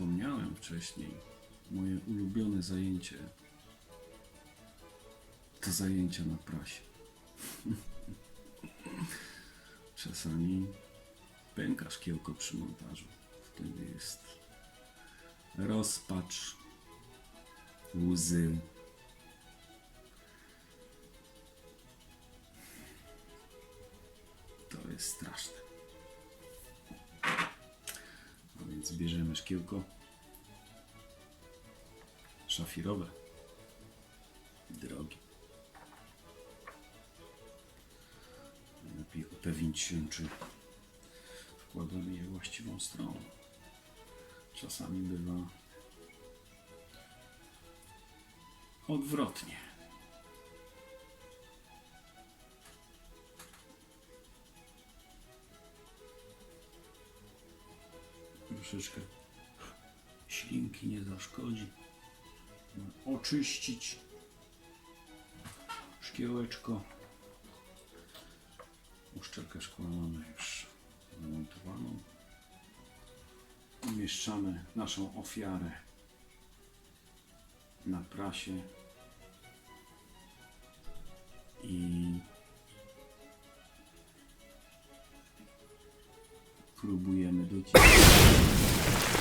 wspomniałem wcześniej, moje ulubione zajęcie to zajęcia na prasie. Czasami pęka szkiełko przy montażu. Wtedy jest rozpacz, łzy. To jest straszne. Więc bierzemy szkiełko szafirowe, drogie. Lepiej upewnić się, czy wkładamy je właściwą stroną. Czasami bywa odwrotnie. Troszeczkę ślinki nie zaszkodzi. Oczyścić szkiełeczko. Uszczelkę szkła mamy już zamontowaną. Umieszczamy naszą ofiarę na prasie Próbujemy docisnąć.